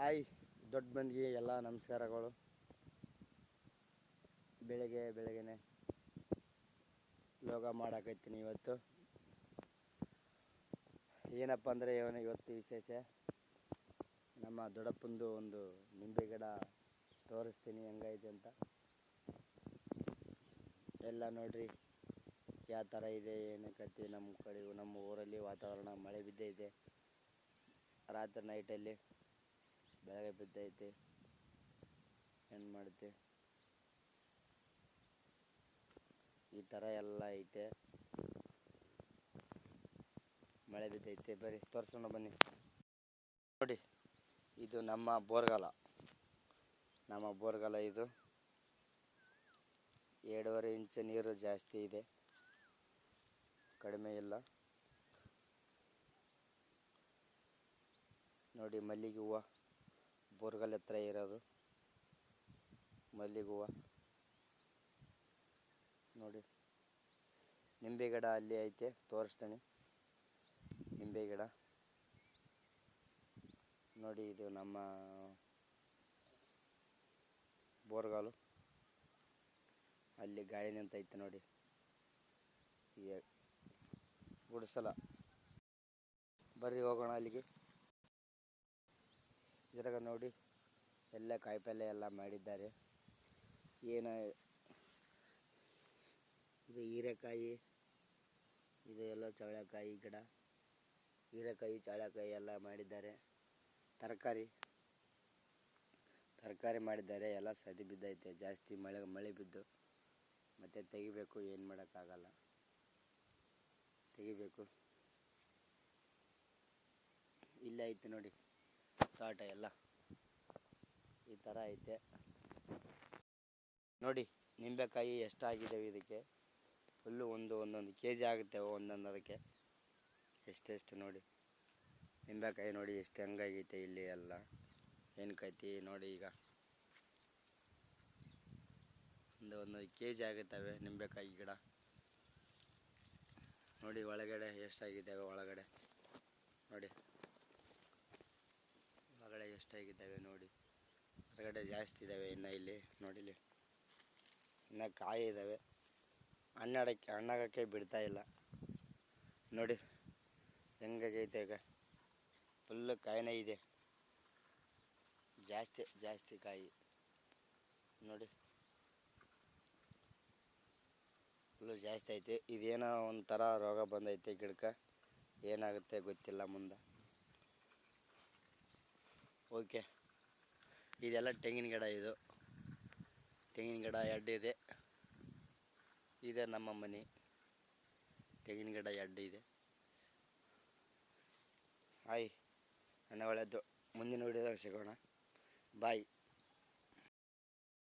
Hi ದೊಡ್ಡ ಮಂದಿಗೆ ಎಲ್ಲ ನಮಸ್ಕಾರಗಳು. ಬೆಳಗ್ಗೆ, ಬೆಳಗ್ಗೆನೆ ಯೋಗ ಮಾಡಾಕೈತೀನಿ ಇವತ್ತು. ಏನಪ್ಪ ಅಂದರೆ ಇವತ್ತು ವಿಶೇಷ? ನಮ್ಮ ದೊಡ್ಡಪ್ಪಂದು ಒಂದು ನಿಂಬೆ ಗಿಡ ತೋರಿಸ್ತೀನಿ ಹೆಂಗೈತೆ ಅಂತ. ಎಲ್ಲ ನೋಡ್ರಿ, ಯಾವ ಥರ ಇದೆ ಏನು ಕತೆ ನಮ್ಮ ಕಡೆ, ನಮ್ಮ ಊರಲ್ಲಿ ವಾತಾವರಣ ಮಳೆ ಬಿದ್ದೇ ಇದೆ. ರಾತ್ರಿ ನೈಟಲ್ಲಿ ಬೆಳಗ್ಗೆ ಬಿದ್ದೈತೆ ಏನು ಮಾಡುತ್ತೆ ಈ ಥರ ಎಲ್ಲ ಐತೆ. ಮಳೆ ಬಿದ್ದೈತೆ, ಬರೀ ತೋರಿಸೋಣ ಬನ್ನಿ. ನೋಡಿ, ಇದು ನಮ್ಮ ಬೋರ್ಗಾಲ. ನಮ್ಮ ಬೋರ್ಗಾಲ ಇದು. ಎರಡೂವರೆ ಇಂಚು ನೀರು ಜಾಸ್ತಿ ಇದೆ. ಕಡಿಮೆ ಇಲ್ಲ. ನೋಡಿ, ಮಲ್ಲಿಗೆ ಹೂವು. ಬೋರ್ಗಲ್ ಹತ್ರ ಇರೋದು. ಮಲ್ಲಿಗೆ ಹೂವು ನೋಡಿ. ನಿಂಬೆ ಗಿಡ ಅಲ್ಲಿ ಐತೆ, ತೋರಿಸ್ತೀನಿ. ನಿಂಬೆ ಗಿಡ. ನೋಡಿ ಇದು ನಮ್ಮ ಬೋರ್ಗಾಲು. ಅಲ್ಲಿ ಗಾಳಿ ನಿಂತೈತೆ ನೋಡಿ. ಗುಡಿಸಲ. ಬರ್ರಿ ಹೋಗೋಣ ಅಲ್ಲಿಗೆ. ಇದ್ರಾಗ ನೋಡಿ, ಎಲ್ಲ ಕಾಯಿಪಲ್ಯ ಎಲ್ಲ ಮಾಡಿದ್ದಾರೆ. ಏನು, ಇದು ಹೀರೆಕಾಯಿ, ಇದು ಎಲ್ಲ ಚವಳೆಕಾಯಿ ಗಿಡ, ಹೀರೆಕಾಯಿ ಚವಳೆಕಾಯಿ ಎಲ್ಲ ಮಾಡಿದ್ದಾರೆ. ತರಕಾರಿ ತರಕಾರಿ ಮಾಡಿದ್ದಾರೆ. ಎಲ್ಲ ಸದಿ ಬಿದ್ದೈತೆ, ಜಾಸ್ತಿ ಮಳೆ ಮಳೆ ಬಿದ್ದು. ಮತ್ತು ತೆಗಿಬೇಕು, ಏನು ಮಾಡೋಕ್ಕಾಗಲ್ಲ. ತೆಗಿಬೇಕು. ಇಲ್ಲೇ ಐತೆ ನೋಡಿ. ತೋಟ ಎಲ್ಲ. ಈ ಥರ ಐತೆ. ನೋಡಿ, ನಿಂಬೆಕಾಯಿ ಎಷ್ಟಾಗಿದ್ದಾವೆ ಇದಕ್ಕೆ? ಫುಲ್ಲು ಒಂದು ಒಂದೊಂದು ಕೆ ಜಿ ಆಗುತ್ತೆ ಒಂದೊಂದು ಅದಕ್ಕೆ ಎಷ್ಟೆಷ್ಟು ನೋಡಿ. ನಿಂಬೆಕಾಯಿ ನೋಡಿ, ಎಷ್ಟು ಹೆಂಗಾಗೈತೆ ಇಲ್ಲಿ ಎಲ್ಲ. ಏನು ನೋಡಿ ಈಗ. ಒಂದು ಒಂದೊಂದು ಕೆ ಜಿ ಆಗುತ್ತವೆ ನಿಂಬೆಕಾಯಿ ಗಿಡ. ನೋಡಿ, ಒಳಗಡೆ ಎಷ್ಟಾಗಿದ್ದಾವೆ ಒಳಗಡೆ. ನೋಡಿ. ಎಷ್ಟಾಗಿದ್ದಾವೆ ನೋಡಿ. ಹೊರಗಡೆ ಜಾಸ್ತಿ ಇದ್ದಾವೆ ಇನ್ನು ಇಲ್ಲಿ ನೋಡಿಲಿ ಇನ್ನು ಕಾಯಿ ಇದ್ದಾವೆ ಹಣ್ಣಾಡೋಕ್ಕೆ ಹಣ್ಣಾಗೋಕ್ಕೆ ಬಿಡ್ತಾ ಇಲ್ಲ. ನೋಡಿ ಹೆಂಗಾಗೈತೆ ಈಗ. ಫುಲ್ಲು ಕಾಯಿನೇ ಇದೆ. ಜಾಸ್ತಿ ಜಾಸ್ತಿ ಕಾಯಿ. ನೋಡಿ. ಫುಲ್ಲು ಜಾಸ್ತಿ ಐತೆ. ಇದೇನೋ ಒಂಥರ ರೋಗ ಬಂದೈತೆ ಗಿಡಕ್ಕೆ. ಏನಾಗುತ್ತೆ ಗೊತ್ತಿಲ್ಲ ಮುಂದೆ. ಓಕೆ. ಇದೆಲ್ಲ ತೆಂಗಿನ ಗಿಡ ಇದು. ತೆಂಗಿನ ಗಿಡ ಎರಡು ಇದೆ ಇದೆ ನಮ್ಮ ಮನೆ. ತೆಂಗಿನ ಗಿಡ ಎರಡು ಇದೆ ಹಾಯ್. ನನ್ನ ಒಳ್ಳೆಯದು. ಮುಂದಿನ ವಿಡಿಯೋದಾಗ ಸಿಗೋಣ. ಬಾಯ್